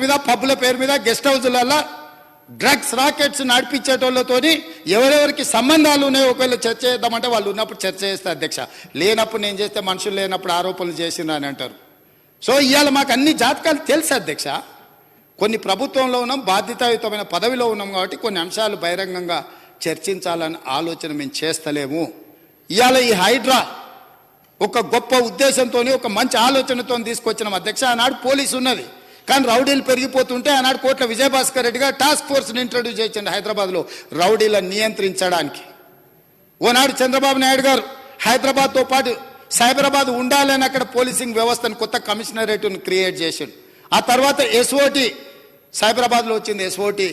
మీద పబ్బుల పేరు మీద గెస్ట్ హౌస్లలో డ్రగ్స్ రాకెట్స్ నడిపించేటోళ్ళతోని ఎవరెవరికి సంబంధాలు ఉన్నాయో ఒకవేళ చర్చ చేద్దామంటే వాళ్ళు ఉన్నప్పుడు చర్చ చేస్తే అధ్యక్ష. లేనప్పుడు నేను చేస్తే మనుషులు లేనప్పుడు ఆరోపణలు చేసిండ్రు అని అంటారు. సో ఇవాళ మాకు అన్ని జాతకాలు తెలుసు అధ్యక్ష. కొన్ని ప్రభుత్వంలో ఉన్నాం బాధ్యతాయుతమైన పదవిలో ఉన్నాం కాబట్టి కొన్ని అంశాలు బహిరంగంగా చర్చించాలని ఆలోచన మేము చేస్తలేము. ఇవాళ ఈ హైడ్రా ఒక గొప్ప ఉద్దేశంతో ఒక మంచి ఆలోచనతో తీసుకొచ్చిన అధ్యక్ష. ఆనాడు పోలీసు ఉన్నది. కానీ రౌడీలు పెరిగిపోతుంటే ఆనాడు కోట్ల విజయభాస్కర్ రెడ్డిగా టాస్క్ ఫోర్స్ని ఇంట్రడ్యూస్ చేసిండు హైదరాబాద్లో. రౌడీలను నియంత్రించడానికి. ఓనాడు చంద్రబాబు నాయుడు గారు హైదరాబాద్తో పాటు సైబరాబాద్ ఉండాలని అక్కడ పోలీసింగ్ వ్యవస్థను కొత్త కమిషనరేట్ను క్రియేట్ చేసిండు. ఆ తర్వాత ఎస్ఓటి సైబరాబాద్లో వచ్చింది ఎస్ఓటి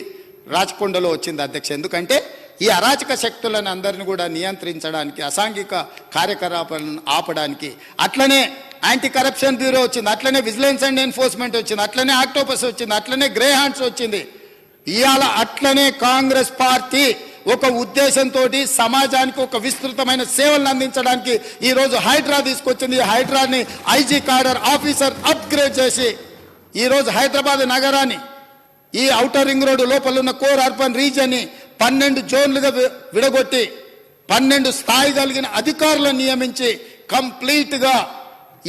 రాచకొండలో వచ్చింది అధ్యక్ష. ఎందుకంటే ఈ అరాచక శక్తులను అందరిని కూడా నియంత్రించడానికి అసాంఘిక కార్యకలాపాలను ఆపడానికి అట్లనే యాంటీ కరప్షన్ బ్యూరో వచ్చింది. అట్లనే విజిలెన్స్ అండ్ ఎన్ఫోర్స్మెంట్ వచ్చింది. అట్లనే ఆక్టోపస్ వచ్చింది. అట్లనే గ్రే హ్యాండ్స్ వచ్చింది. ఇవాళ అట్లనే కాంగ్రెస్ పార్టీ ఒక ఉద్దేశంతో సమాజానికి ఒక విస్తృతమైన సేవలను అందించడానికి ఈ రోజు హైడ్రా తీసుకొచ్చింది. ఈ హైడ్రాని ఐజీ కార్డర్ ఆఫీసర్ అప్గ్రేడ్ చేసి ఈరోజు హైదరాబాద్ నగరాన్ని ఈ ఔటర్ రింగ్ రోడ్డు లోపల ఉన్న కోర్ అర్బన్ రీజియన్ని పన్నెండు జోన్లుగా విడగొట్టి పన్నెండు స్థాయి కలిగిన అధికారులను నియమించి కంప్లీట్గా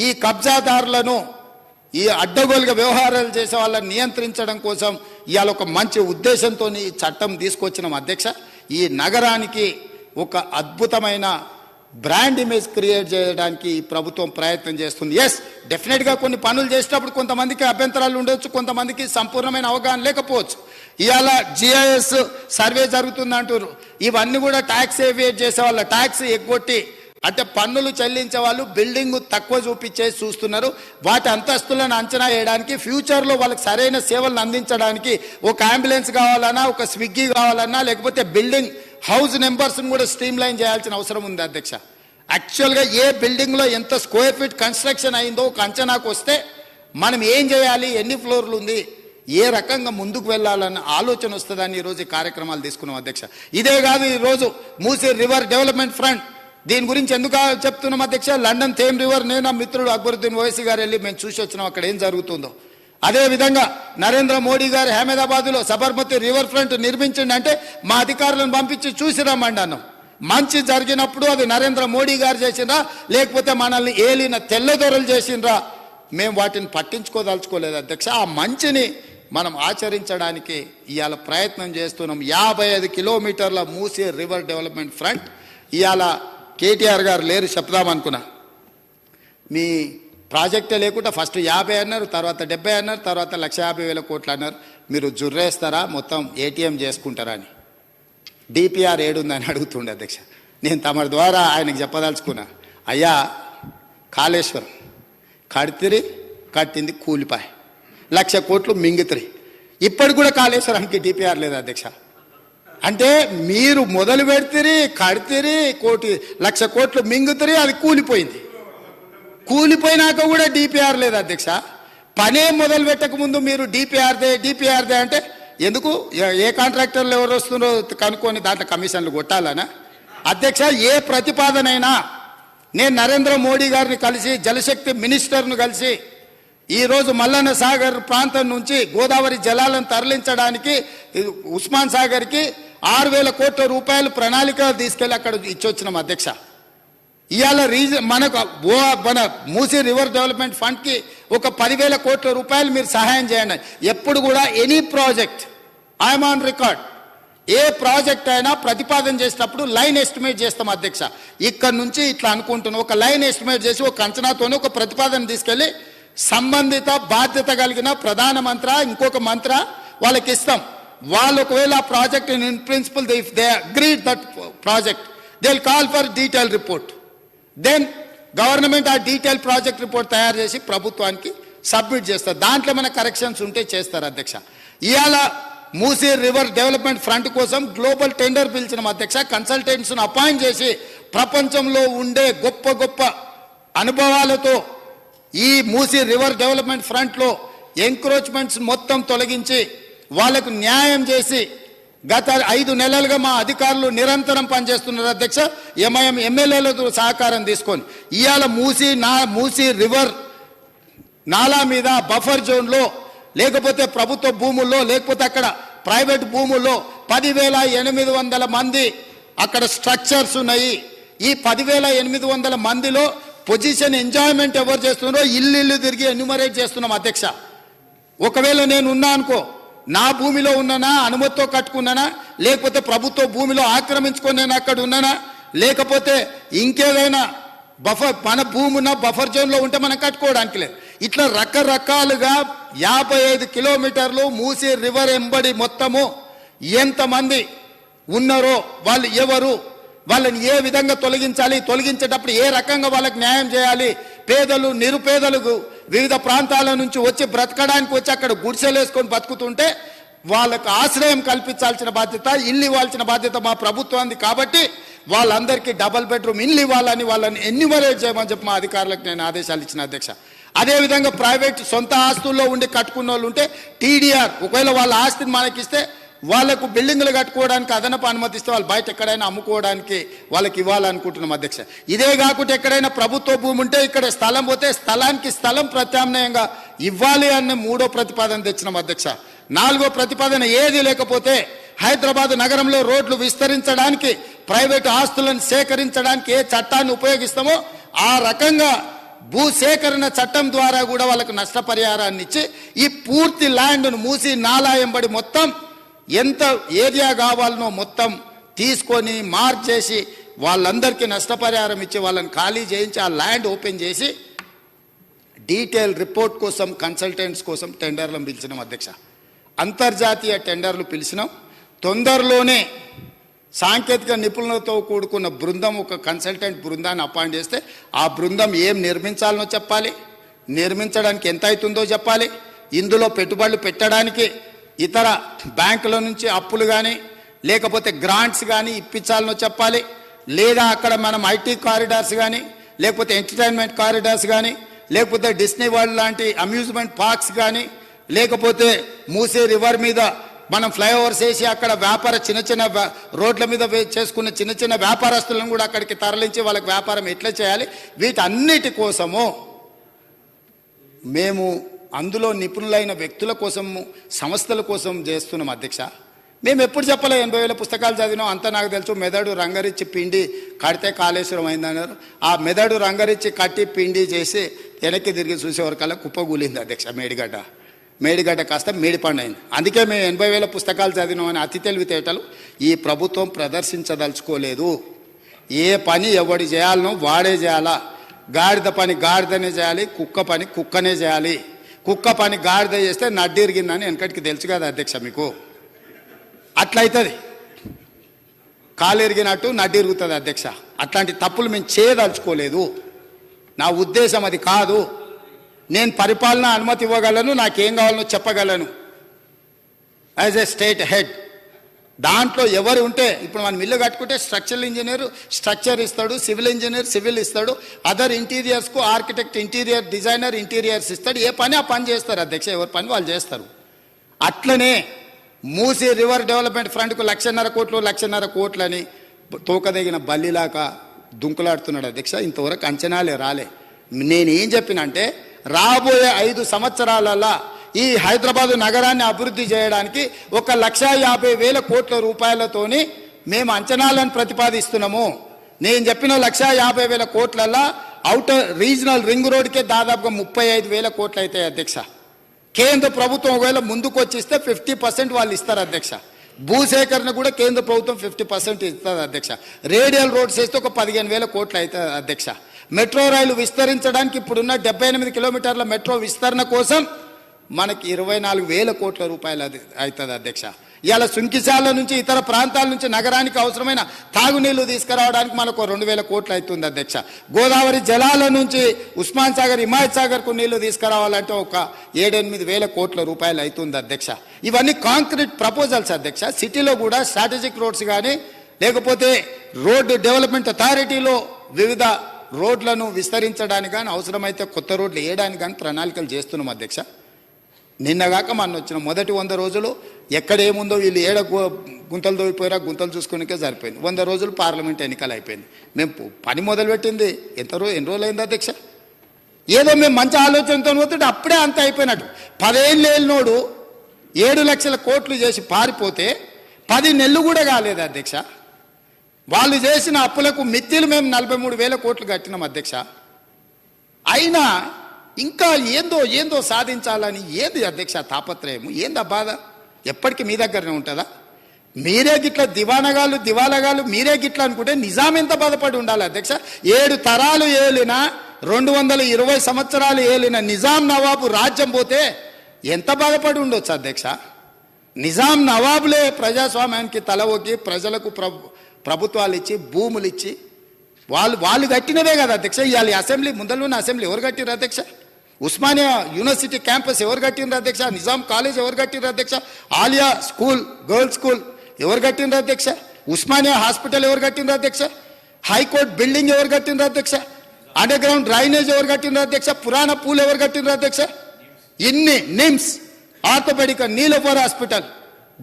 ఈ కబ్జాదారులను ఈ అడ్డగోలుగా వ్యవహారాలు చేసే వాళ్ళని నియంత్రించడం కోసం ఇవాళ ఒక మంచి ఉద్దేశంతో ఈ చట్టం తీసుకొచ్చిన అధ్యక్ష. ఈ నగరానికి ఒక అద్భుతమైన బ్రాండ్ ఇమేజ్ క్రియేట్ చేయడానికి ఈ ప్రభుత్వం ప్రయత్నం చేస్తుంది. ఎస్ డెఫినెట్గా కొన్ని పనులు చేసేటప్పుడు కొంతమందికి అభ్యంతరాలు ఉండొచ్చు కొంతమందికి సంపూర్ణమైన అవగాహన లేకపోవచ్చు. ఇవాళ జిఐఎస్ సర్వే జరుగుతుంది అంటారు ఇవన్నీ కూడా ట్యాక్స్ ఏవియేట్ చేసే వాళ్ళ ట్యాక్స్ ఎగ్గొట్టి అంటే పన్నులు చెల్లించే వాళ్ళు బిల్డింగ్ తక్కువ చూపించేసి చూస్తున్నారు. వాటి అంతస్తులను అంచనా వేయడానికి ఫ్యూచర్లో వాళ్ళకి సరైన సేవలను అందించడానికి ఒక అంబులెన్స్ కావాలన్నా ఒక స్విగ్గీ కావాలన్నా లేకపోతే బిల్డింగ్ హౌస్ నెంబర్స్ని కూడా స్ట్రీమ్ లైన్ చేయాల్సిన అవసరం ఉంది అధ్యక్ష. యాక్చువల్గా ఏ బిల్డింగ్లో ఎంత స్క్వేర్ ఫీట్ కన్స్ట్రక్షన్ అయిందో ఒక అంచనాకు వస్తే మనం ఏం చేయాలి ఎన్ని ఫ్లోర్లు ఉంది ఏ రకంగా ముందుకు వెళ్ళాలన్న ఆలోచన వస్తుందని ఈరోజు ఈ కార్యక్రమాలు తీసుకున్నాం అధ్యక్ష. ఇదే కాదు ఈరోజు మూసీ రివర్ డెవలప్మెంట్ ఫ్రంట్ దీని గురించి ఎందుకు చెప్తున్నాం అధ్యక్ష? లండన్ థేమ్ రివర్ నేను నా మిత్రుడు అక్బరుద్దీన్ ఓవైసీ గారు వెళ్ళి మేము చూసి వచ్చినాం. అక్కడ ఏం జరుగుతుందో. అదే విధంగా నరేంద్ర మోడీ గారు అహ్మదాబాద్లో సబర్మతి రివర్ ఫ్రంట్ నిర్మించండి అంటే మా అధికారులను పంపించి చూసి రమ్మండి అన్నాం. మంచి జరిగినప్పుడు అది నరేంద్ర మోడీ గారు చేసిండ్రా లేకపోతే మనల్ని ఏలిన తెల్లదొరలు చేసిండ్రా. మేము వాటిని పట్టించుకోదలుచుకోలేదు అధ్యక్ష. ఆ మంచిని మనం ఆచరించడానికి ఇవాళ ప్రయత్నం చేస్తున్నాం. యాభై ఐదు కిలోమీటర్ల మూసే రివర్ డెవలప్మెంట్ ఫ్రంట్. ఇవాళ కేటీఆర్ గారు లేరు చెప్దామనుకున్నా మీ ప్రాజెక్టే లేకుండా ఫస్ట్ యాభై అన్నారు తర్వాత డెబ్బై అన్నారు తర్వాత లక్ష యాభై వేల కోట్లు అన్నారు. మీరు జుర్రేస్తారా? మొత్తం ఏటీఎం చేసుకుంటారా అని. డిపిఆర్ ఏడుందని అడుగుతుండే అధ్యక్ష. నేను తమరి ద్వారా ఆయనకు చెప్పదలుచుకున్నా. అయ్యా కాళేశ్వరం కడితిరి కట్టింది కూలిపాయ. లక్ష కోట్లు మింగితిరి. ఇప్పటికి కూడా కాళేశ్వరానికి డిపిఆర్ లేదు అధ్యక్ష. అంటే మీరు మొదలు పెడితిరి కడితిరి కోటి లక్ష కోట్లు మింగుతిరి అది కూలిపోయింది. కూలిపోయినాక కూడా డిపిఆర్ లేదు అధ్యక్ష. పనే మొదలు పెట్టక ముందు మీరు డిపిఆర్దే డిపిఆర్దే అంటే ఎందుకు? ఏ- కాంట్రాక్టర్లు ఎవరు వస్తున్నారో కనుక్కొని దాంట్లో కమిషన్లు కొట్టాలనా? అధ్యక్ష ఏ ప్రతిపాదనైనా నేను నరేంద్ర మోడీ గారిని కలిసి జలశక్తి మినిస్టర్ను కలిసి ఈరోజు మల్లన్న సాగర్ ప్రాంతం నుంచి గోదావరి జలాలను తరలించడానికి ఉస్మాన్ సాగర్కి ఆరు వేల కోట్ల రూపాయలు ప్రణాళిక తీసుకెళ్ళి అక్కడ ఇచ్చొచ్చినాం అధ్యక్ష. ఇవాళ రీజన్ మనకు ఓ మన మూసీ రివర్ డెవలప్మెంట్ ఫండ్కి ఒక పదివేల కోట్ల రూపాయలు మీరు సహాయం చేయండి. ఎప్పుడు కూడా any project I'm on record. A project అయినా ప్రతిపాదన చేసేటప్పుడు లైన్ ఎస్టిమేట్ చేస్తాం అధ్యక్ష. ఇక్కడ నుంచి ఇట్లా అనుకుంటున్నాం. ఒక లైన్ ఎస్టిమేట్ చేసి ఒక అంచనాతోనే ఒక ప్రతిపాదన తీసుకెళ్ళి సంబంధిత బాధ్యత కలిగిన ప్రధాన మంత్ర ఇంకొక మంత్ర వాళ్ళకి ఇస్తాం. వాళ్ళు ఒకవేళ ఆ project in principle if they agreed that project they will call for detail report then government ఆ డీటెయిల్ ప్రాజెక్ట్ రిపోర్ట్ తయారు చేసి ప్రభుత్వానికి సబ్మిట్ చేస్తారు. దాంట్లో మన కరెక్షన్స్ ఉంటే చేస్తారు అధ్యక్ష. ఇవాళ మూసీ రివర్ డెవలప్మెంట్ ఫ్రంట్ కోసం గ్లోబల్ టెండర్ పిలిచిన అధ్యక్ష. కన్సల్టెంట్స్ను అపాయింట్ చేసి ప్రపంచంలో ఉండే గొప్ప గొప్ప అనుభవాలతో ఈ మూసీ రివర్ డెవలప్మెంట్ ఫ్రంట్లో ఎంక్రోచ్మెంట్స్ మొత్తం తొలగించి వాళ్ళకు న్యాయం చేసి గత ఐదు నెలలుగా మా అధికారులు నిరంతరం పనిచేస్తున్నారు అధ్యక్ష. ఎంఐఎం ఎమ్మెల్యేలతో సహకారం తీసుకొని ఇవాళ మూసి నా మూసి రివర్ నాలా మీద బఫర్ జోన్లో లేకపోతే ప్రభుత్వ భూముల్లో లేకపోతే అక్కడ ప్రైవేట్ భూముల్లో పదివేల ఎనిమిది వందల మంది అక్కడ స్ట్రక్చర్స్ ఉన్నాయి. ఈ పదివేల ఎనిమిది వందల మందిలో పొజిషన్ ఎంజాయ్మెంట్ ఎవరు చేస్తున్నారో ఇల్లు ఇల్లు తిరిగి ఎన్యుమరేట్ చేస్తున్నాం అధ్యక్ష. ఒకవేళ నేను ఉన్నా అనుకో నా భూమిలో ఉన్నానా అనుమతితో కట్టుకున్నానా లేకపోతే ప్రభుత్వ భూమిలో ఆక్రమించుకొని నేను అక్కడ ఉన్నానా లేకపోతే ఇంకేదైనా బఫర్ మన భూమి ఉన్న బఫర్ జోన్లో ఉంటే మనం కట్టుకోవడానికి లేదు. ఇట్లా రకరకాలుగా యాభై ఐదు కిలోమీటర్లు మూసి రివర్ ఎంబడి మొత్తము ఎంతమంది ఉన్నారో వాళ్ళు ఎవరు వాళ్ళని ఏ విధంగా తొలగించాలి తొలగించేటప్పుడు ఏ రకంగా వాళ్ళకి న్యాయం చేయాలి? పేదలు నిరుపేదలకు వివిధ ప్రాంతాల నుంచి వచ్చి బ్రతకడానికి వచ్చి అక్కడ గుడిసెలు వేసుకొని బతుకుతుంటే వాళ్ళకు ఆశ్రయం కల్పించాల్సిన బాధ్యత ఇల్లు ఇవ్వాల్సిన బాధ్యత మా ప్రభుత్వానికి కాబట్టి వాళ్ళందరికీ డబల్ బెడ్రూమ్ ఇల్లు ఇవ్వాలని వాళ్ళని ఎన్యుమరేట్ చేయమని చెప్పి మా అధికారులకు నేను ఆదేశాలు ఇచ్చిన అధ్యక్ష. అదేవిధంగా ప్రైవేట్ సొంత ఆస్తుల్లో ఉండి కట్టుకున్న వాళ్ళు ఉంటే టీడీఆర్ ఒకవేళ వాళ్ళ ఆస్తిని మనకిస్తే వాళ్ళకు బిల్డింగ్లు కట్టుకోవడానికి అదనపు అనుమతిస్తే వాళ్ళు బయట ఎక్కడైనా అమ్ముకోవడానికి వాళ్ళకి ఇవ్వాలనుకుంటున్నాం అధ్యక్ష. ఇదే కాకుండా ఎక్కడైనా ప్రభుత్వ భూమి ఉంటే ఇక్కడ స్థలం పోతే స్థలానికి స్థలం ప్రత్యామ్నాయంగా ఇవ్వాలి అనే మూడో ప్రతిపాదన తెచ్చినాం అధ్యక్ష. నాలుగో ప్రతిపాదన ఏది లేకపోతే హైదరాబాద్ నగరంలో రోడ్లు విస్తరించడానికి ప్రైవేటు ఆస్తులను సేకరించడానికి ఏ చట్టాన్ని ఉపయోగిస్తామో ఆ రకంగా భూ సేకరణ చట్టం ద్వారా కూడా వాళ్ళకు నష్టపరిహారాన్ని ఇచ్చి ఈ పూర్తి ల్యాండ్ను మూసి నాలాయంబడి మొత్తం ఎంత ఏరియా కావాలనో మొత్తం తీసుకొని మార్చేసి వాళ్ళందరికీ నష్టపరిహారం ఇచ్చి వాళ్ళని ఖాళీ చేయించి ఆ ల్యాండ్ ఓపెన్ చేసి డీటెయిల్ రిపోర్ట్ కోసం కన్సల్టెంట్స్ కోసం టెండర్లను పిలిచినాం అధ్యక్ష. అంతర్జాతీయ టెండర్లు పిలిచినాం. తొందరలోనే సాంకేతిక నిపుణులతో కూడుకున్న బృందం ఒక కన్సల్టెంట్ బృందాన్ని అపాయింట్ చేస్తే ఆ బృందం ఏం నిర్మించాలనో చెప్పాలి నిర్మించడానికి ఎంత అవుతుందో చెప్పాలి ఇందులో పెట్టుబడులు పెట్టడానికి ఇతర బ్యాంకుల నుంచి అప్పులు కానీ లేకపోతే గ్రాంట్స్ కానీ ఇప్పించాలనో చెప్పాలి. లేదా అక్కడ మనం ఐటీ కారిడార్స్ కానీ లేకపోతే ఎంటర్టైన్మెంట్ కారిడార్స్ కానీ లేకపోతే డిస్నీ వరల్డ్ లాంటి అమ్యూజ్మెంట్ పార్క్స్ కానీ లేకపోతే మూసే రివర్ మీద మనం ఫ్లైఓవర్స్ వేసి అక్కడ వ్యాపార చిన్న చిన్న రోడ్ల మీద వే- చేసుకున్న చిన్న చిన్న వ్యాపారస్తులను కూడా అక్కడికి తరలించి వాళ్ళకి వ్యాపారం ఎట్లా చేయాలి? వీటన్నిటి కోసము మేము అందులో నిపుణులైన వ్యక్తుల కోసము సంస్థల కోసం చేస్తున్నాం అధ్యక్ష. మేము ఎప్పుడు చెప్పలే ఎనభై వేల పుస్తకాలు చదివినాం అంతా నాకు తెలుసు మెదడు రంగరిచ్చి పిండి కడితే కాళేశ్వరం అయిందన్నారు ఆ మెదడు రంగరిచ్చి కట్టి పిండి చేసి వెనక్కి తిరిగి చూసేవరకల్లా కుప్పగూలింది అధ్యక్ష మేడిగడ్డ. మేడిగడ్డ కాస్త మేడిపండు అయింది అందుకే మేము ఎనభై వేల పుస్తకాలు చదివినామని అతి తెలివితేటలు ఈ ప్రభుత్వం ప్రదర్శించదలుచుకోలేదు. ఏ పని ఎవడు చేయాలనో వాడే చేయాలా. గాడిద పని గాడిదనే చేయాలి కుక్క పని కుక్కనే చేయాలి. కుక్క పని గాడిద చేస్తే నడ్డిరిగిందని వెనకటికి తెలుసు కదా అధ్యక్ష మీకు. అట్లయితుంది. కాలు ఎరిగినట్టు నడ్డి ఇరుగుతుంది అధ్యక్ష. అట్లాంటి తప్పులు మేము చేయదలుచుకోలేదు. నా ఉద్దేశం అది కాదు. నేను పరిపాలన అనుమతి ఇవ్వగలను నాకేం కావాలనో చెప్పగలను. యాజ్ ఎ స్టేట్ హెడ్ దాంట్లో ఎవరు ఉంటే ఇప్పుడు మనం ఇల్లు కట్టుకుంటే స్ట్రక్చరల్ ఇంజనీర్ స్ట్రక్చర్ ఇస్తాడు సివిల్ ఇంజనీర్ సివిల్ ఇస్తాడు అదర్ ఇంటీరియర్స్కు ఆర్కిటెక్ట్ ఇంటీరియర్ డిజైనర్ ఇంటీరియర్స్ ఇస్తాడు. ఏ పని ఆ పని చేస్తారు అధ్యక్ష ఎవరి పని వాళ్ళు చేస్తారు. అట్లనే మూసి రివర్ డెవలప్మెంట్ ఫ్రంట్కు లక్షన్నర కోట్లు లక్షన్నర కోట్లని తోకదగిన బల్లిలాగా దుంకులాడుతున్నాడు అధ్యక్ష. ఇంతవరకు అంచనాలే రాలే. నేనేం చెప్పినంటే రాబోయే ఐదు సంవత్సరాలలో ఈ హైదరాబాదు నగరాన్ని అభివృద్ధి చేయడానికి ఒక లక్ష యాభై వేల కోట్ల రూపాయలతోని మేము అంచనాలను ప్రతిపాదిస్తున్నాము. నేను చెప్పిన లక్ష యాభై వేల కోట్లల్లో అవుటర్ రీజనల్ రింగ్ రోడ్కే దాదాపుగా ముప్పై ఐదు వేల కోట్లు అవుతాయి అధ్యక్ష. కేంద్ర ప్రభుత్వం ఒకవేళ ముందుకు వచ్చిస్తే ఫిఫ్టీ పర్సెంట్ వాళ్ళు ఇస్తారు అధ్యక్ష. భూసేకరణ కూడా కేంద్ర ప్రభుత్వం ఫిఫ్టీ పర్సెంట్ ఇస్తుంది అధ్యక్ష. రేడియల్ రోడ్స్ వేస్తే ఒక పదిహేను వేల కోట్లు అవుతుంది అధ్యక్ష. మెట్రో రైలు విస్తరించడానికి ఇప్పుడున్న డెబ్బై ఎనిమిది కిలోమీటర్ల మెట్రో విస్తరణ కోసం మనకి ఇరవై నాలుగు వేల కోట్ల రూపాయలు అది అవుతుంది అధ్యక్ష. ఇవాళ సుంకిశాల నుంచి ఇతర ప్రాంతాల నుంచి నగరానికి అవసరమైన తాగునీళ్ళు తీసుకురావడానికి మనకు రెండు వేల కోట్లు అవుతుంది అధ్యక్ష. గోదావరి జలాల నుంచి ఉస్మాన్ సాగర్ హిమాయత్ సాగర్కు నీళ్ళు తీసుకురావాలంటే ఒక ఏడెనిమిది వేల కోట్ల రూపాయలు అవుతుంది అధ్యక్ష. ఇవన్నీ కాంక్రీట్ ప్రపోజల్స్ అధ్యక్ష. సిటీలో కూడా స్ట్రాటజిక్ రోడ్స్ కానీ లేకపోతే రోడ్డు డెవలప్మెంట్ అథారిటీలో వివిధ రోడ్లను విస్తరించడానికి కానీ అవసరమైతే కొత్త రోడ్లు వేయడానికి కానీ ప్రణాళికలు చేస్తున్నాం అధ్యక్ష. నిన్నగాక మన వచ్చిన మొదటి వంద రోజులు ఎక్కడ ఏముందో వీళ్ళు ఏడ గు- గుంతలు దోయిపోయారా గుంతలు చూసుకునికే సరిపోయింది. వంద రోజులు పార్లమెంట్ ఎన్నికలు అయిపోయింది. మేము పని మొదలుపెట్టింది. ఎంత రోజు ఎన్ని రోజులు అయింది అధ్యక్ష? ఏదో మేము మంచి ఆలోచనతో పోతుంటే అప్పుడే అంత అయిపోయినట్టు. పదేళ్ళు ఏళ్ళనోడు ఏడు లక్షల కోట్లు చేసి పారిపోతే పది నెలలు కూడా కాలేదు అధ్యక్ష. వాళ్ళు చేసిన అప్పులకు మిత్తిలు మేము నలభై మూడు వేల కోట్లు కట్టినాం అధ్యక్ష. అయినా ఇంకా ఏందో ఏందో సాధించాలని ఏంది అధ్యక్ష తాపత్రయము? ఏందా బాధ? ఎప్పటికీ మీ దగ్గరనే ఉంటుందా? మీరే గిట్ల దివానగాళ్ళు దివాలగాళ్ళు మీరే గిట్ల అనుకుంటే నిజాం ఎంత బాధపడి ఉండాలి అధ్యక్ష? ఏడు తరాలు ఏలిన రెండు వందల ఇరవై సంవత్సరాలు ఏలిన నిజాం నవాబు రాజ్యం పోతే ఎంత బాధపడి ఉండొచ్చు అధ్యక్ష? నిజాం నవాబులే ప్రజాస్వామ్యానికి తల ఒగ్గి ప్రజలకు ప్రభు ప్రభుత్వాలు ఇచ్చి భూములు ఇచ్చి వాళ్ళు వాళ్ళు కట్టినవే కదా అధ్యక్ష? ఇవాళ అసెంబ్లీ అసెంబ్లీ ఉన్న అసెంబ్లీ ఎవరు కట్టిరు అధ్యక్ష? ఉస్మానియా యూనివర్సిటీ క్యాంపస్ ఎవరు కట్టిండ్రు అధ్యక్ష? నిజాం కాలేజ్ ఎవరు కట్టిండ్రు అధ్యక్ష? ఆలియా స్కూల్ గర్ల్స్ స్కూల్ ఎవరు కట్టిండ్రు అధ్యక్ష? ఉస్మానియా హాస్పిటల్ ఎవరు కట్టిండ్రు అధ్యక్ష? హైకోర్టు బిల్డింగ్ ఎవరు కట్టిండ్రు అధ్యక్ష? అండర్ గ్రౌండ్ డ్రైనేజ్ ఎవరు కట్టిండ్రు అధ్యక్ష? పురాణ పూల్ ఎవరు కట్టిండ్రు అధ్యక్ష? ఇన్ని నిమ్స్ ఆర్థోపెడిక నీలఫర్ హాస్పిటల్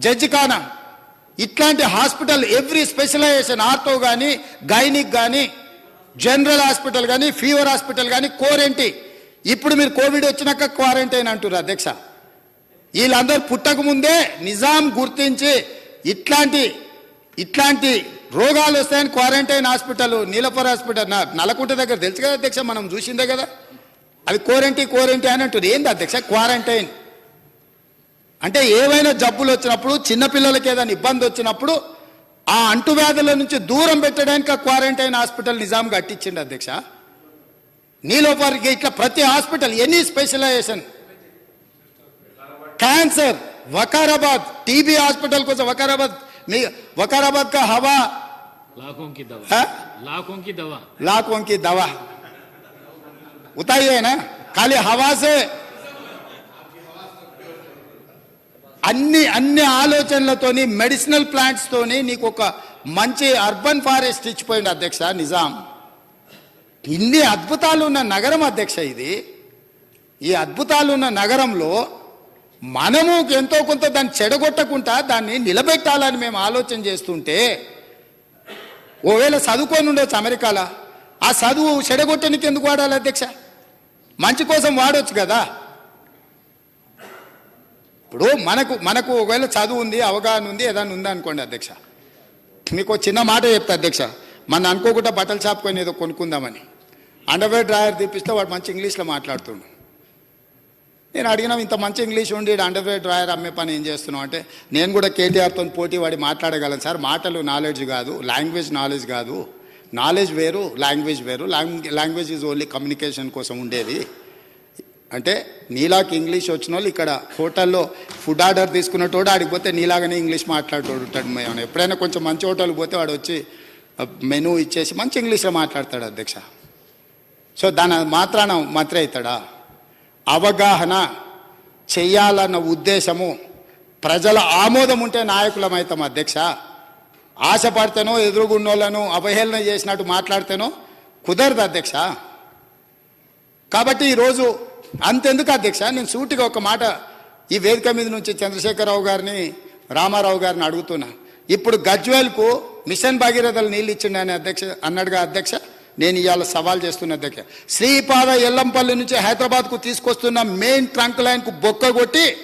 జడ్జిఖానా ఇట్లాంటి హాస్పిటల్ ఎవ్రీ స్పెషలైజేషన్ ఆర్థో కానీ గైనిక్ కానీ జనరల్ హాస్పిటల్ కానీ ఫీవర్ హాస్పిటల్ కానీ కోరెంటీ ఇప్పుడు మీరు కోవిడ్ వచ్చినాక క్వారంటైన్ అంటారు అధ్యక్ష. వీళ్ళందరూ పుట్టక ముందే నిజాం గుర్తించి ఇట్లాంటి ఇట్లాంటి రోగాలు వస్తాయని quarantine hospital Niloufer hospital Nallakunta దగ్గర తెలుసు కదా అధ్యక్ష మనం చూసిందే కదా. అది క్వారంటీ క్వారంటీ అని అంటారు ఏంది అధ్యక్ష క్వారంటైన్? అంటే ఏవైనా జబ్బులు వచ్చినప్పుడు చిన్నపిల్లలకి ఏదైనా ఇబ్బంది వచ్చినప్పుడు ఆ అంటువ్యాధుల నుంచి దూరం పెట్టడానికి ఆ క్వారంటైన్ హాస్పిటల్ నిజాం కట్టించిండు అధ్యక్ష. నీలోఫర్ ఇట్లా ప్రతి hospital any specialisation cancer Vikarabad TB hospital కోసం వకారాబాద్ మీ వకారాబాద్ కా హవా लाखों की दवा है? लाखों की दवा लाखों की दवा उताई है ना खाली हवा से అన్ని అన్ని ఆలోచనలతోని మెడిసినల్ ప్లాంట్స్ తోని నీకు ఒక మంచి అర్బన్ ఫారెస్ట్ ఇచ్చిపోయింది అధ్యక్ష నిజాం ఇన్ని అద్భుతాలు ఉన్న నగరం అధ్యక్ష ఇది. ఈ అద్భుతాలు ఉన్న నగరంలో మనము ఎంతో కొంత దాన్ని చెడగొట్టకుండా దాన్ని నిలబెట్టాలని మేము ఆలోచన చేస్తుంటే ఓవేళ చదువుకొని ఉండొచ్చు అమెరికాలో. ఆ చదువు చెడగొట్టడానికి ఎందుకు వాడాలి అధ్యక్ష? మంచి కోసం వాడొచ్చు కదా. ఇప్పుడు మనకు మనకు ఒకవేళ చదువు ఉంది అవగాహన ఉంది ఏదైనా ఉంది అనుకోండి అధ్యక్ష. మీకు చిన్న మాట చెప్తా అధ్యక్ష. మన అనుకోకుండా బట్టల షాప్ కొని ఏదో కొనుక్కుందామని. అండర్వేర్ డ్రాయర్ తీపిస్తే వాడు మంచి ఇంగ్లీష్లో మాట్లాడుతుండు. నేను అడిగినా ఇంత మంచి ఇంగ్లీష్ ఉండి అండర్వేర్ డ్రాయర్ అమ్మే పని ఏం చేస్తున్నావు అంటే నేను కూడా కేటీఆర్తో పోటీ వాడి మాట్లాడగలను సార్. మాటలు నాలెడ్జ్ కాదు లాంగ్వేజ్ నాలెడ్జ్ కాదు. నాలెడ్జ్ వేరు లాంగ్వేజ్ వేరు. లాంగ్వేజ్ ఈజ్ ఓన్లీ కమ్యూనికేషన్ కోసం ఉండేది. అంటే నీలాకి ఇంగ్లీష్ వచ్చిన వాళ్ళు ఇక్కడ హోటల్లో ఫుడ్ ఆర్డర్ తీసుకున్నటోడు ఆడికి పోతే నీలాగానే ఇంగ్లీష్ మాట్లాడేటోడు ఉంటాడు మేము ఎప్పుడైనా కొంచెం మంచి హోటల్కి పోతే వాడు వచ్చి మెనూ ఇచ్చేసి మంచి ఇంగ్లీష్లో మాట్లాడతాడు అధ్యక్ష. సో దాని మాత్రాన మాత్రే అవుతాడా? అవగాహన చెయ్యాలన్న ఉద్దేశము ప్రజల ఆమోదం ఉంటే నాయకులం అవుతాం అధ్యక్ష. ఆశపడితేనో ఎదురుగుండోళ్ళను అవహేళన చేసినట్టు మాట్లాడితేనో కుదరదు అధ్యక్ష. కాబట్టి ఈరోజు అంతెందుకు అధ్యక్ష? నేను సూటిగా ఒక మాట ఈ వేదిక మీద నుంచి చంద్రశేఖరరావు గారిని రామారావు గారిని అడుగుతున్నా. ఇప్పుడు గజ్వేల్కు మిషన్ భగీరథలు నీళ్ళు ఇచ్చిండని అధ్యక్ష అన్నాడుగా అధ్యక్ష. నేను ఇవాళ సవాల్ చేస్తున్న దగ్గర. శ్రీపాద ఎల్లంపల్లి నుంచి హైదరాబాద్కు తీసుకొస్తున్న మెయిన్ ట్రంక్ లైన్కు బొక్క కొట్టి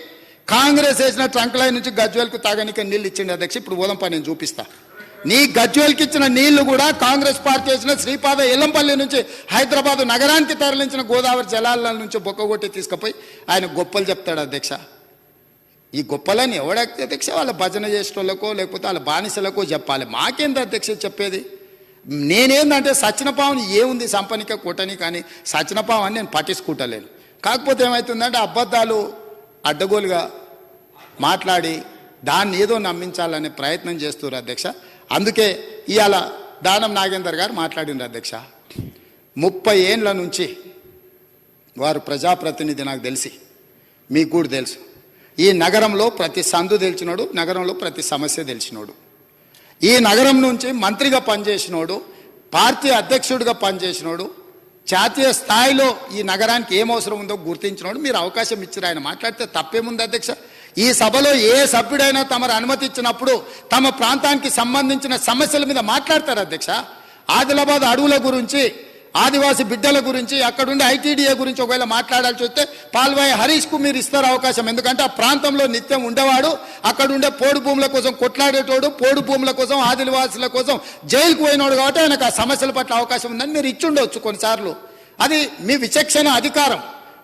కాంగ్రెస్ వేసిన ట్రంక్ లైన్ నుంచి గజ్వేల్కు తాగనిక నీళ్ళు ఇచ్చింది అధ్యక్ష. ఇప్పుడు ఓదంపా నేను చూపిస్తా. నీ గజ్వేల్కి ఇచ్చిన నీళ్ళు కూడా కాంగ్రెస్ పార్టీ వేసిన శ్రీపాద ఎల్లంపల్లి నుంచి హైదరాబాద్ నగరానికి తరలించిన గోదావరి జలాల నుంచి బొక్కగొట్టి తీసుకుపోయి ఆయన గొప్పలు చెప్తాడు అధ్యక్ష. ఈ గొప్పలని ఎవడైతే అధ్యక్ష? వాళ్ళ భజన చేసేటోళ్ళకో లేకపోతే వాళ్ళ బానిసలకో చెప్పాలి. మాకేంది అధ్యక్ష చెప్పేది? నేనేందంటే సచినపావుని ఏముంది సంపనిక కూటని కానీ సచినపావు అని నేను పట్టించుకుంటలేను. కాకపోతే ఏమవుతుందంటే అబద్ధాలు అడ్డగోలుగా మాట్లాడి దాన్ని ఏదో నమ్మించాలనే ప్రయత్నం చేస్తున్నారు అధ్యక్ష. అందుకే ఇవాళ దానం నాగేందర్ గారు మాట్లాడినారు అధ్యక్ష. ముప్పై ఏండ్ల నుంచి వారు ప్రజాప్రతినిధి నాకు తెలిసి మీకు కూడా తెలుసు. ఈ నగరంలో ప్రతి సందు తెలిసినోడు నగరంలో ప్రతి సమస్య తెలిసినోడు. ఈ నగరం నుంచి మంత్రిగా పనిచేసినోడు పార్టీ అధ్యక్షుడిగా పనిచేసినోడు జాతీయ స్థాయిలో ఈ నగరానికి ఏం అవసరం ఉందో గుర్తించినోడు మీరు అవకాశం ఇచ్చారు. ఆయన మాట్లాడితే తప్పేముంది అధ్యక్ష? ఈ సభలో ఏ సభ్యుడైనా తమరు అనుమతి ఇచ్చినప్పుడు తమ ప్రాంతానికి సంబంధించిన సమస్యల మీద మాట్లాడతారు అధ్యక్ష? ఆదిలాబాద్ అడవుల గురించి ఆదివాసీ బిడ్డల గురించి అక్కడుండే ఐటీడీఏ గురించి ఒకవేళ మాట్లాడాల్సి వస్తే పాల్వాయి హరీష్కు మీరు ఇస్తారు అవకాశం. ఎందుకంటే ఆ ప్రాంతంలో నిత్యం ఉండేవాడు అక్కడుండే పోడు భూముల కోసం కొట్లాడేటోడు పోడు భూముల కోసం ఆదివాసుల కోసం జైలుకు పోయినోడు కాబట్టి ఆయనకు ఆ సమస్యల పట్ల అవకాశం ఉందని మీరు ఇచ్చుండవచ్చు కొన్నిసార్లు. అది మీ విచక్షణ అధికారం.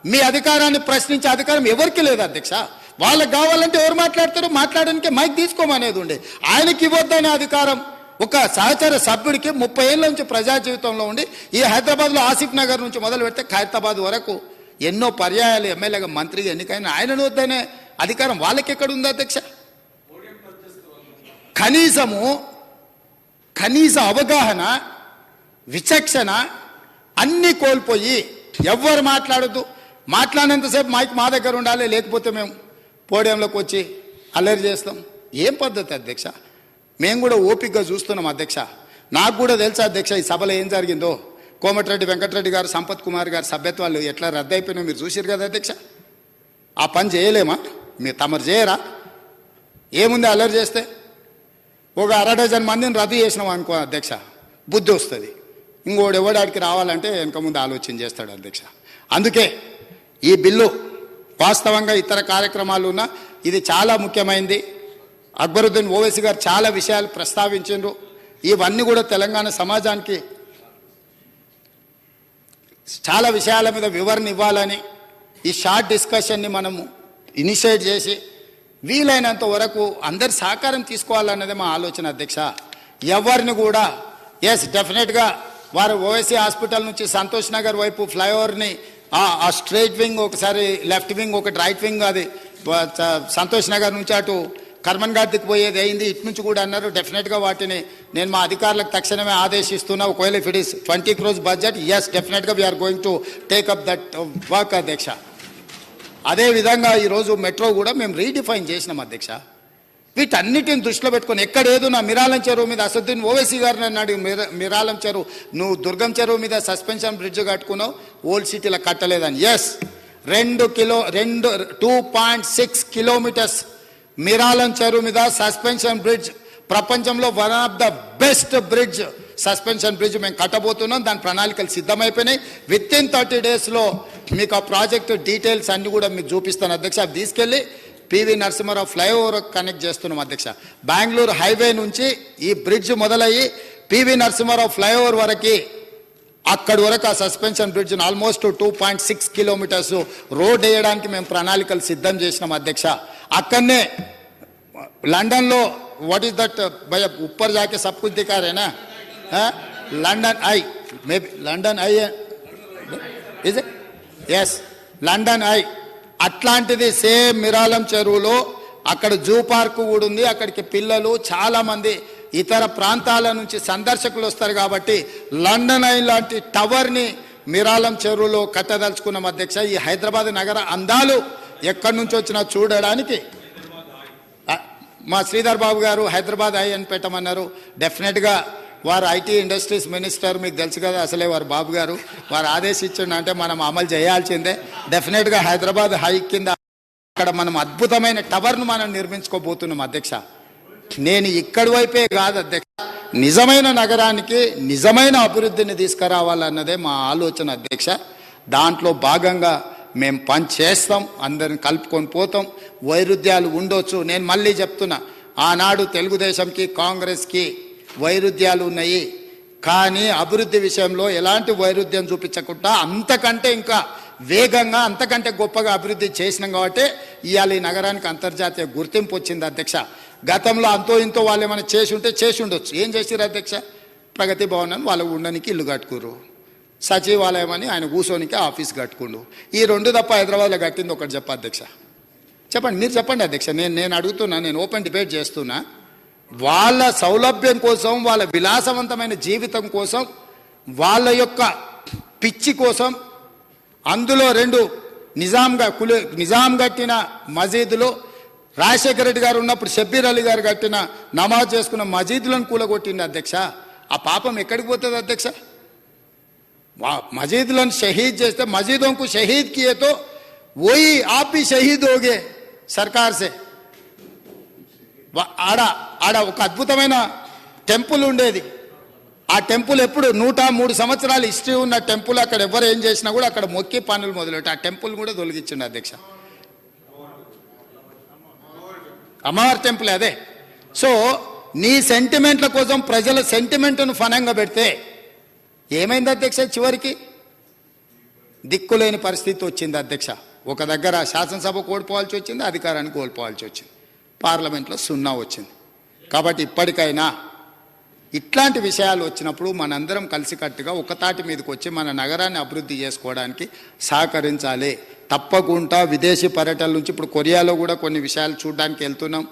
మీ అధికారాన్ని ప్రశ్నించే అధికారం ఎవరికి లేదు అధ్యక్ష. వాళ్ళకి కావాలంటే ఎవరు మాట్లాడతారు? మాట్లాడడానికి మైక్ తీసుకోమనేది ఉండే. ఆయనకి ఇవ్వద్దనే అధికారం. ఒక సహచర సభ్యుడికి ముప్పై ఏళ్ళ నుంచి ప్రజా జీవితంలో ఉండి ఈ హైదరాబాద్లో ఆసిఫ్ నగర్ నుంచి మొదలు పెడితే ఖైరతాబాద్ వరకు ఎన్నో పర్యాయాలు ఎమ్మెల్యేగా మంత్రిగా ఎన్నికైన ఆయనను వద్దనే అధికారం వాళ్ళకి ఎక్కడ ఉంది అధ్యక్ష? కనీసము కనీస అవగాహన విచక్షణ అన్నీ కోల్పోయి ఎవ్వరు మాట్లాడద్దు. మాట్లాడినంతసేపు మైక్ మా దగ్గర ఉండాలి లేకపోతే మేము పోడియంలోకి వచ్చి అల్లరి చేస్తాం. ఏం పద్ధతి అధ్యక్ష? మేము కూడా ఓపికగా చూస్తున్నాం అధ్యక్ష. నాకు కూడా తెలుసా అధ్యక్ష ఈ సభలో ఏం జరిగిందో? కోమటిరెడ్డి వెంకటరెడ్డి గారు సంపత్ కుమార్ గారు సభ్యత్వాలు ఎట్లా రద్దయిపోయినా మీరు చూసారు కదా అధ్యక్ష. ఆ పని చేయలేమా? మీరు తమరు చేయరా? ఏముంది అల్లరి చేస్తే? ఒక అర డజన్ మందిని రద్దు చేసినాం అనుకో అధ్యక్ష బుద్ధి వస్తుంది. ఇంకోడు ఎవడాడికి రావాలంటే వెనక ముందు ఆలోచన చేస్తాడు అధ్యక్ష. అందుకే ఈ బిల్లు వాస్తవంగా ఇతర కార్యక్రమాలు ఉన్న ఇది చాలా ముఖ్యమైనది అక్బరుద్దీన్ ఓవైసీ గారు చాలా విషయాలు ప్రస్తావించారు ఇవన్నీ కూడా తెలంగాణ సమాజానికి చాలా విషయాల మీద వివరణ ఇవ్వాలని ఈ షార్ట్ డిస్కషన్ని మనము ఇనిషియేట్ చేసి వీలైనంత వరకు అందరి సహకారం తీసుకోవాలన్నదే మా ఆలోచన అధ్యక్ష. ఎవరిని కూడా ఎస్ డెఫినెట్గా వారు ఓవైసీ హాస్పిటల్ నుంచి సంతోష్ నగర్ వైపు ఫ్లైఓవర్ని ఆ స్ట్రైట్ వింగ్ ఒకసారి లెఫ్ట్ వింగ్ ఒకటి రైట్ వింగ్ అది సంతోష్ నగర్ నుంచి అటు కర్మన్ గార్దికి పోయేది అయింది. ఇటు నుంచి కూడా అన్నారు డెఫినెట్గా వాటిని నేను మా అధికారులకు తక్షణమే ఆదేశిస్తున్నా. ఒకవేళ if it is twenty crores budget yes డెఫినెట్గా we are going to take up that work అధ్యక్ష. అదే విధంగా ఈరోజు మెట్రో కూడా మేము రీడిఫైన్ చేసినాం అధ్యక్ష. వీటన్నిటిని దృష్టిలో పెట్టుకొని ఎక్కడ ఏదో నా మిరాలం చెరువు మీద అసదుద్దీన్ ఓవైసీ గారిని అన్నాడు మిర- మిరాలం చెరువు. నువ్వు దుర్గం చెరువు మీద సస్పెన్షన్ బ్రిడ్జ్ కట్టుకున్నావు ఓల్డ్ సిటీలో కట్టలేదని. ఎస్ రెండు కిలో రెండు two point six kilometres Miralam చెరువు మీద సస్పెన్షన్ బ్రిడ్జ్ ప్రపంచంలో one of the best bridge suspension bridge మేము కట్టబోతున్నాం. దాని ప్రణాళికలు సిద్ధమైపోయినాయి. విత్ ఇన్ థర్టీ డేస్లో మీకు ఆ ప్రాజెక్ట్ డీటెయిల్స్ అన్నీ కూడా మీకు చూపిస్తాను అధ్యక్ష. అవి తీసుకెళ్ళి పివి నరసింహారావు ఫ్లైఓవర్ కనెక్ట్ చేస్తున్నాం అధ్యక్ష. బెంగళూరు హైవే నుంచి ఈ బ్రిడ్జ్ మొదలయ్యి పివి నరసింహారావు ఫ్లైఓవర్ వరకు అక్కడి వరకు ఆ suspension బ్రిడ్జ్ని almost two point six kilometres road వేయడానికి మేము ప్రణాళికలు సిద్ధం చేసినాం అధ్యక్ష. అక్కడనే లండన్లో వాట్ ఈస్ దట్ బయ ఉప్పర్ జాకే సబ్ కుచ్ London Eye maybe London Eye is yes London Eye. అట్లాంటిది సేమ్ మిరాలం చెరువులో అక్కడ జూ పార్క్ కూడా ఉంది అక్కడికి పిల్లలు చాలామంది ఇతర ప్రాంతాల నుంచి సందర్శకులు వస్తారు కాబట్టి లండన్ ఐ లాంటి టవర్ని మిరాలం చెరువులో కట్టదలుచుకున్నాం అధ్యక్ష. ఈ హైదరాబాద్ నగర అందాలు ఎక్కడి నుంచి వచ్చినా చూడడానికి. మా శ్రీధర్ బాబు గారు హైదరాబాద్ ఐ అని పెట్టమన్నారు. డెఫినెట్గా వారు ఐటీ ఇండస్ట్రీస్ మినిస్టర్ మీకు తెలుసు కదా అసలే వారు బాబు గారు. వారు ఆదేశించండి అంటే మనం అమలు చేయాల్సిందే. డెఫినెట్గా హైదరాబాద్ హై కింద అక్కడ మనం అద్భుతమైన టవర్ను మనం నిర్మించుకోబోతున్నాం అధ్యక్ష. నేను ఇక్కడి వైపే కాదు అధ్యక్ష. నిజమైన నగరానికి నిజమైన అభివృద్ధిని తీసుకురావాలన్నదే మా ఆలోచన అధ్యక్ష. దాంట్లో భాగంగా మేము పని చేస్తాం అందరిని కలుపుకొని పోతాం. వైరుధ్యాలు ఉండొచ్చు. నేను మళ్ళీ చెప్తున్నా ఆనాడు తెలుగుదేశంకి కాంగ్రెస్కి వైరుధ్యాలు ఉన్నాయి. కానీ అభివృద్ధి విషయంలో ఎలాంటి వైరుధ్యం చూపించకుండా అంతకంటే ఇంకా వేగంగా అంతకంటే గొప్పగా అభివృద్ధి చేసినాం కాబట్టి ఇవాళ ఈ నగరానికి అంతర్జాతీయ గుర్తింపు వచ్చింది అధ్యక్ష. గతంలో అంతో ఇంతో వాళ్ళు ఏమైనా చేసి ఉంటే చేసి ఉండొచ్చు. ఏం చేసిరు అధ్యక్ష? ప్రగతి భవన్ అని వాళ్ళు ఉండడానికి ఇల్లు కట్టుకురు సచివాలయం అని ఆయన కూర్చోనికి ఆఫీస్ కట్టుకుండు. ఈ రెండు తప్ప హైదరాబాద్లో కట్టింది ఒకటి చెప్ప అధ్యక్ష. చెప్పండి మీరు చెప్పండి అధ్యక్ష. నేను నేను అడుగుతున్నా నేను ఓపెన్ డిబేట్ చేస్తున్నా. వాళ్ళ సౌలభ్యం కోసం వాళ్ళ విలాసవంతమైన జీవితం కోసం వాళ్ళ యొక్క పిచ్చి కోసం అందులో రెండు నిజాంగా కులి నిజాం కట్టిన మసీదులో రాజశేఖర రెడ్డి గారు ఉన్నప్పుడు షబ్బీర్ అలీ గారు కట్టిన నమాజ్ చేసుకున్న మజీదులను కూలగొట్టింది అధ్యక్ష. ఆ పాపం ఎక్కడికి పోతుంది అధ్యక్ష? మజీదులను షహీద్ చేస్తే మజీదోంకు షహీద్ కియేతో ఓయి ఆపి షహీద్ ఓగే సర్కార్సే. ఆడ ఆడ ఒక అద్భుతమైన టెంపుల్ ఉండేది. ఆ టెంపుల్ ఎప్పుడు నూట మూడు సంవత్సరాలు హిస్టరీ ఉన్న టెంపుల్ అక్కడ ఎవరు ఏం చేసినా కూడా అక్కడ మొక్కి పనులు మొదలెట్టి. ఆ టెంపుల్ కూడా తొలగించండి అధ్యక్ష. అమ్మవారి టెంపుల్ అదే. సో నీ సెంటిమెంట్ల కోసం ప్రజల సెంటిమెంట్ను ఫనంగా పెడితే ఏమైంది అధ్యక్ష చివరికి? దిక్కులేని పరిస్థితి వచ్చింది అధ్యక్ష. ఒక దగ్గర శాసనసభ కోల్పోవాల్సి వచ్చింది అధికారాన్ని కోల్పోవాల్సి వచ్చింది. పార్లమెంట్లో సున్నా వచ్చింది. కాబట్టి ఇప్పటికైనా ఇట్లాంటి విషయాలు వచ్చినప్పుడు మనందరం కలిసికట్టుగా ఒక తాటి మీదకి వచ్చి మన నగరాన్ని అభివృద్ధి చేసుకోవడానికి సహకరించాలి. తప్పకుండా విదేశీ పర్యటనల నుంచి ఇప్పుడు కొరియాలో కూడా కొన్ని విషయాలు చూడడానికి వెళ్తున్నాం.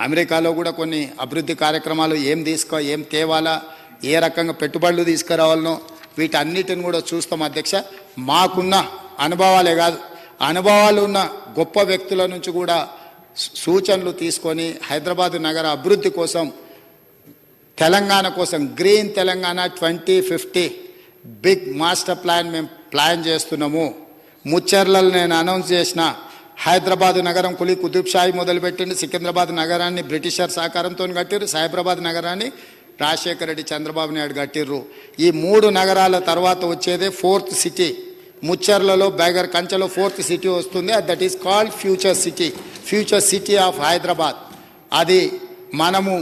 అమెరికాలో కూడా కొన్ని అభివృద్ధి కార్యక్రమాలు ఏం తీసుకో ఏం తేవాలా ఏ రకంగా పెట్టుబడులు తీసుకురావాలనో వీటన్నిటిని కూడా చూస్తాం అధ్యక్ష. మాకున్న అనుభవాలే కాదు అనుభవాలు ఉన్న గొప్ప వ్యక్తుల నుంచి కూడా సూచనలు తీసుకొని హైదరాబాద్ నగర అభివృద్ధి కోసం తెలంగాణ కోసం green Telangana twenty fifty big master plan మేము ప్లాన్ చేస్తున్నాము. ముచ్చర్లలో నేను అనౌన్స్ చేసిన హైదరాబాద్ నగరం కులి కుతుబ్షాయి మొదలుపెట్టింది సికింద్రాబాద్ నగరాన్ని బ్రిటిషర్ సహకారంతో కట్టిరు సైబరాబాద్ నగరాన్ని రాజశేఖర రెడ్డి చంద్రబాబు నాయుడు కట్టిర్రు. ఈ మూడు నగరాల తర్వాత వచ్చేదే ఫోర్త్ సిటీ. ముచ్చర్లలో బేగర్ కంచెలో ఫోర్త్ సిటీ వస్తుంది. That is called future city future city of Hyderabad. అది మనము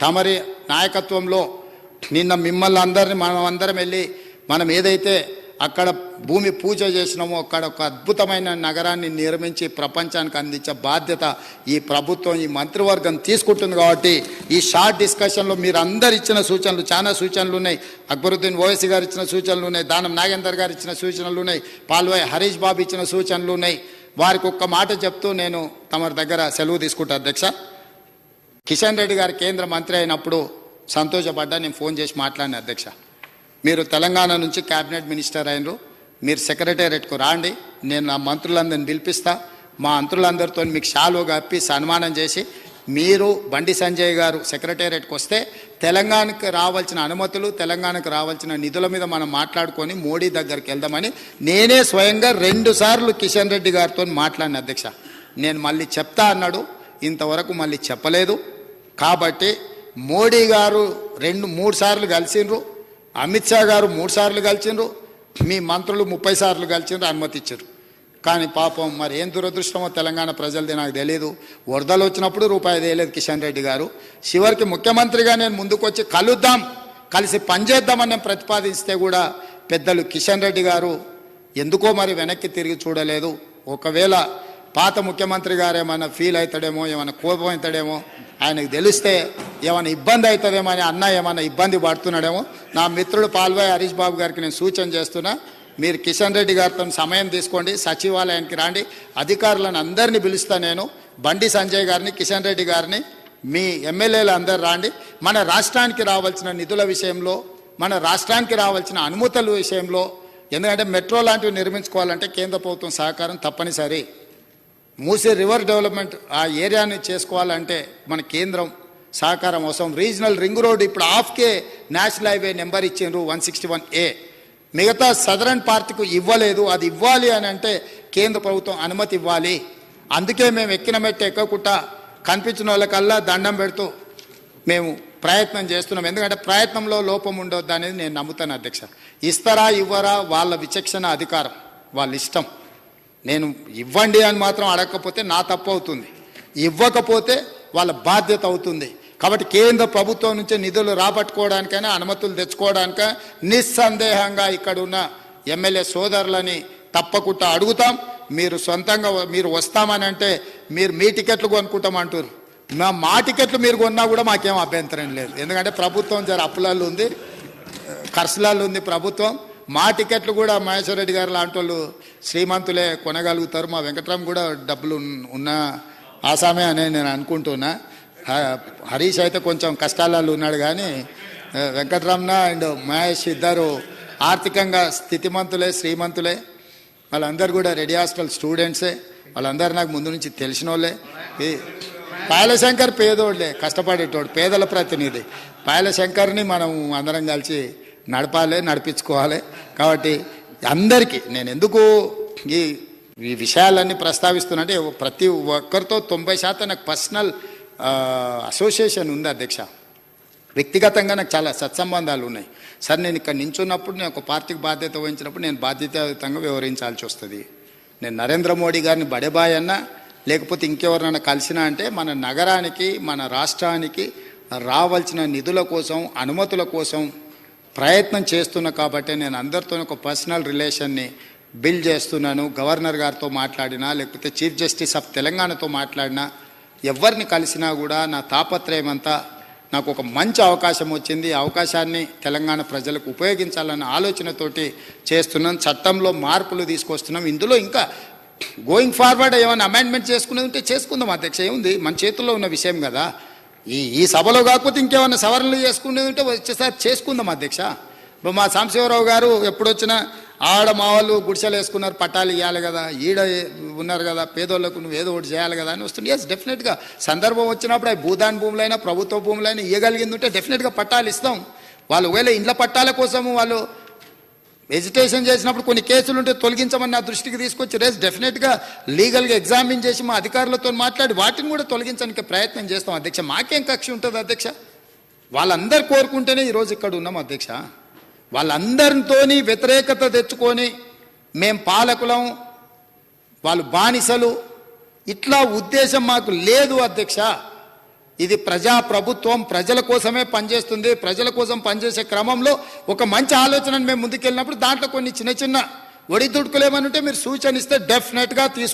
తమరి నాయకత్వంలో నిన్న మిమ్మల్ని అందరిని మనం అందరం వెళ్ళి మనం ఏదైతే అక్కడ భూమి పూజ చేసినామో అక్కడ ఒక అద్భుతమైన నగరాన్ని నిర్మించి ప్రపంచానికి అందించే బాధ్యత ఈ ప్రభుత్వం ఈ మంత్రివర్గం తీసుకుంటుంది కాబట్టి ఈ షార్ట్ డిస్కషన్లో మీరు అందరు ఇచ్చిన సూచనలు చాలా సూచనలు ఉన్నాయి. అక్బరుద్దీన్ ఓవైసీ గారు ఇచ్చిన సూచనలు ఉన్నాయి. దానం నాగేందర్ గారు ఇచ్చిన సూచనలు ఉన్నాయి. పాల్వాయి హరీష్ బాబు ఇచ్చిన సూచనలు ఉన్నాయి. వారికి ఒక్క మాట చెప్తూ నేను తమరి దగ్గర సెలవు తీసుకుంటా. అధ్యక్ష. కిషన్ రెడ్డి గారు కేంద్ర మంత్రి అయినప్పుడు సంతోషపడ్డా నేను ఫోన్ చేసి మాట్లాడిన అధ్యక్ష. మీరు తెలంగాణ నుంచి క్యాబినెట్ మినిస్టర్ అయినరు. మీరు సెక్రటేరియట్కు రాండి. నేను నా మంత్రులందరిని పిలిపిస్తా. మా మంత్రులందరితో మీకు షాలో కప్పి సన్మానం చేసి మీరు బండి సంజయ్ గారు సెక్రటేరియట్కి వస్తే తెలంగాణకు రావాల్సిన అనుమతులు తెలంగాణకు రావాల్సిన నిధుల మీద మనం మాట్లాడుకొని మోడీ దగ్గరికి వెళ్దామని నేనే స్వయంగా రెండు సార్లు కిషన్ రెడ్డి గారితో మాట్లాడిన అధ్యక్ష. నేను మళ్ళీ చెప్తా అన్నాడు. ఇంతవరకు మళ్ళీ చెప్పలేదు. కాబట్టి మోడీ గారు రెండు మూడు సార్లు కలిసిండ్రు. అమిత్ షా గారు మూడు సార్లు కలిసిండ్రు. మీ మంత్రులు ముప్పై సార్లు కలిసిండ్రు అనుమతిచ్చారు. కానీ పాపం మరి ఏం దురదృష్టమో తెలంగాణ ప్రజలది నాకు తెలియదు వరదలు వచ్చినప్పుడు రూపాయి తెలియదు కిషన్ రెడ్డి గారు. చివరికి ముఖ్యమంత్రిగా నేను ముందుకొచ్చి కలుద్దాం కలిసి పనిచేద్దామని నేను ప్రతిపాదిస్తే కూడా పెద్దలు కిషన్ రెడ్డి గారు ఎందుకో మరి వెనక్కి తిరిగి చూడలేదు. ఒకవేళ పాత ముఖ్యమంత్రి గారు ఏమైనా ఫీల్ అవుతాడేమో ఏమైనా కోపం అవుతాడేమో ఆయనకు తెలిస్తే ఏమైనా ఇబ్బంది అవుతుందేమో అని అన్న ఏమైనా ఇబ్బంది పడుతున్నాడేమో. నా మిత్రుడు పాల్వాయ్ హరీష్ బాబు గారికి నేను సూచన చేస్తున్నా మీరు కిషన్ రెడ్డి గారితో సమయం తీసుకోండి సచివాలయానికి రాండి అధికారులను అందరినీ పిలుస్తా నేను బండి సంజయ్ గారిని కిషన్ రెడ్డి గారిని మీ ఎమ్మెల్యేలు అందరు రాండి. మన రాష్ట్రానికి రావాల్సిన నిధుల విషయంలో మన రాష్ట్రానికి రావాల్సిన అనుమతుల విషయంలో ఎందుకంటే మెట్రో లాంటివి నిర్మించుకోవాలంటే కేంద్ర ప్రభుత్వం సహకారం తప్పనిసరి. మూసే రివర్ డెవలప్మెంట్ ఆ ఏరియాని చేసుకోవాలంటే మన కేంద్రం సహకారం అవసరం. రీజనల్ రింగ్ రోడ్ ఇప్పుడు ఆఫ్కే నేషనల్ హైవే నెంబర్ ఇచ్చిండ్రు వన్ సిక్స్టీ వన్ ఏ. మిగతా సదరన్ పార్టీకు ఇవ్వలేదు. అది ఇవ్వాలి అని అంటే కేంద్ర ప్రభుత్వం అనుమతి ఇవ్వాలి. అందుకే మేము ఎక్కిన మెట్టు ఎక్కకుండా కనిపించిన వాళ్ళకల్లా దండం పెడుతూ మేము ప్రయత్నం చేస్తున్నాం. ఎందుకంటే ప్రయత్నంలో లోపం ఉండొద్దు అనేది నేను నమ్ముతాను అధ్యక్ష. ఇస్తారా ఇవ్వరా వాళ్ళ విచక్షణ అధికారం వాళ్ళ ఇష్టం. నేను ఇవ్వండి అని మాత్రం అడగకపోతే నా తప్పు అవుతుంది. ఇవ్వకపోతే వాళ్ళ బాధ్యత అవుతుంది. కాబట్టి కేంద్ర ప్రభుత్వం నుంచి నిధులు రాబట్టుకోవడానికైనా అనుమతులు తెచ్చుకోవడానిక నిస్సందేహంగా ఇక్కడ ఉన్న ఎమ్మెల్యే సోదరులని తప్పకుండా అడుగుతాం. మీరు సొంతంగా మీరు వస్తామని అంటే మీరు మీ టికెట్లు కొనుక్కుంటామంటారు మా మా టికెట్లు మీరు కొన్నా కూడా మాకేం అభ్యంతరం లేదు. ఎందుకంటే ప్రభుత్వం జర అప్పులలో ఉంది ఖర్చులలో ఉంది ప్రభుత్వం. మా టికెట్లు కూడా మహేశ్వర రెడ్డి గారు లాంటి వాళ్ళు శ్రీమంతులే కొనగలుగుతారు. మా వెంకట్రామ్ కూడా డబ్బులు ఉన్న ఆసామే అని నేను అనుకుంటున్నా. హరీష్ అయితే కొంచెం కష్టాలలో ఉన్నాడు కానీ ఆ, అండ్ మహేష్ ఇద్దరు ఆర్థికంగా స్థితిమంతులే శ్రీమంతులే. వాళ్ళందరూ కూడా రెడీ హాస్టల్ స్టూడెంట్సే. వాళ్ళందరూ నాకు ముందు నుంచి తెలిసిన వాళ్ళే ఈ పాయలశంకర్ పేదోళ్ళే కష్టపడేటోడు పేదల ప్రతినిధి. పాయలశంకర్ని మనం అందరం కలిసి నడపాలి నడిపించుకోవాలి. కాబట్టి అందరికీ నేను ఎందుకు ఈ ఈ విషయాలన్నీ ప్రస్తావిస్తున్నంటే ప్రతి ఒక్కరితో తొంభై శాతం నాకు పర్సనల్ అసోసియేషన్ ఉంది అధ్యక్ష. వ్యక్తిగతంగా నాకు చాలా సత్సంబంధాలు ఉన్నాయి. సార్ నేను ఇక్కడ నించున్నప్పుడు నేను ఒక పార్టీకి బాధ్యత వహించినప్పుడు నేను బాధ్యతాయుతంగా వ్యవహరించాల్సి వస్తుంది. నేను నరేంద్ర మోడీ గారిని బడేబాయ్ అన్నా లేకపోతే ఇంకెవరినైనా కలిసినా అంటే మన నగరానికి మన రాష్ట్రానికి రావాల్సిన నిధుల కోసం అనుమతుల కోసం ప్రయత్నం చేస్తున్నా కాబట్టి నేను అందరితో ఒక పర్సనల్ రిలేషన్ని బిల్డ్ చేస్తున్నాను. గవర్నర్ గారితో మాట్లాడినా లేకపోతే చీఫ్ జస్టిస్ ఆఫ్ తెలంగాణతో మాట్లాడినా ఎవరిని కలిసినా కూడా నా తాపత్రయం అంతా నాకు ఒక మంచి అవకాశం వచ్చింది. అవకాశాన్ని తెలంగాణ ప్రజలకు ఉపయోగించాలన్న ఆలోచనతోటి చేస్తున్నాం. చట్టంలో మార్పులు తీసుకొస్తున్నాం. ఇందులో ఇంకా గోయింగ్ ఫార్వర్డ్ ఏమైనా అమెండ్మెంట్ చేసుకునేది ఉంటే చేసుకుందాం అధ్యక్ష. ఏముంది? మన చేతుల్లో ఉన్న విషయం కదా. ఈ ఈ సభలో కాకపోతే ఇంకేమైనా సవరణలు చేసుకునేది ఉంటే వచ్చేసారి చేసుకుందాం అధ్యక్ష. మా సాంబశివరావు గారు ఎప్పుడొచ్చినా ఆడ మా వాళ్ళు గుడిసెలు వేసుకున్నారు పట్టాలు ఇవ్వాలి కదా ఈడ ఉన్నారు కదా పేదోళ్ళకు నువ్వు ఏదో ఒకటి చేయాలి కదా అని వస్తుంది ఎస్ డెఫినెట్గా సందర్భం వచ్చినప్పుడు అవి భూదాన్ భూములైనా ప్రభుత్వ భూములైనా ఇవ్వగలిగింది ఉంటే డెఫినెట్గా పట్టాలు ఇస్తాం. వాళ్ళు ఒకవేళ ఇండ్ల పట్టాల కోసము వాళ్ళు ఎజిటేషన్ చేసినప్పుడు కొన్ని కేసులు ఉంటే తొలగించమని నా దృష్టికి తీసుకొచ్చి రేస్ డెఫినెట్గా లీగల్గా ఎగ్జామిన్ చేసి మా అధికారులతో మాట్లాడి వాటిని కూడా తొలగించడానికి ప్రయత్నం చేస్తాం అధ్యక్ష. మాకేం కక్ష ఉంటుంది అధ్యక్ష? వాళ్ళందరు కోరుకుంటేనే ఈరోజు ఇక్కడ ఉన్నాం అధ్యక్ష. వాళ్ళందరితోని వ్యతిరేకత తెచ్చుకొని మేం పాలకులం వాళ్ళు బానిసలు. ఇట్లా ఉద్దేశం మాకు లేదు అధ్యక్ష. ఇది ప్రజా ప్రభుత్వం ప్రజల కోసమే పనిచేస్తుంది. ప్రజల కోసం పనిచేసే క్రమంలో ఒక మంచి ఆలోచనను మేము ముందుకెళ్ళినప్పుడు దాంట్లో కొన్ని చిన్న చిన్న ఒడిదుడుకులు ఏమనుంటే మీరు సూచన ఇస్తే డెఫినెట్గా తీసుకు